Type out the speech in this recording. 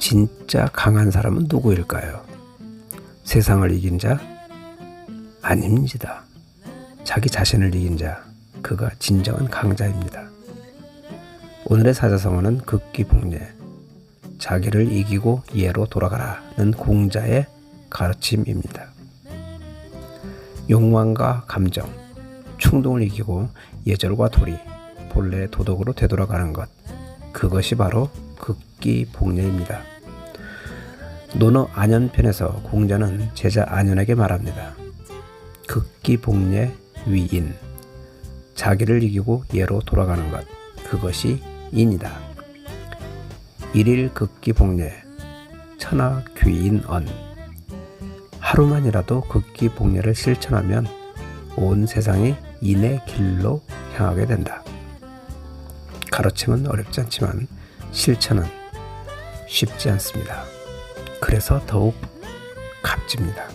진짜 강한 사람은 누구일까요? 세상을 이긴 자? 아닙니다. 자기 자신을 이긴 자, 그가 진정한 강자입니다. 오늘의 사자성어는 극기복례, 자기를 이기고 예로 돌아가라는 공자의 가르침입니다. 욕망과 감정, 충동을 이기고 예절과 도리, 본래의 도덕으로 되돌아가는 것, 그것이 바로 극 기복례입니다. 논어 안연편에서 공자는 제자 안연에게 말합니다. 극기 복례 위인, 자기를 이기고 예로 돌아가는 것, 그것이 인이다. 일일 극기 복례, 천하 귀인언. 하루만이라도 극기 복례를 실천하면 온 세상이 인의 길로 향하게 된다. 가르침은 어렵지 않지만 실천은 쉽지 않습니다. 그래서 더욱 값집니다.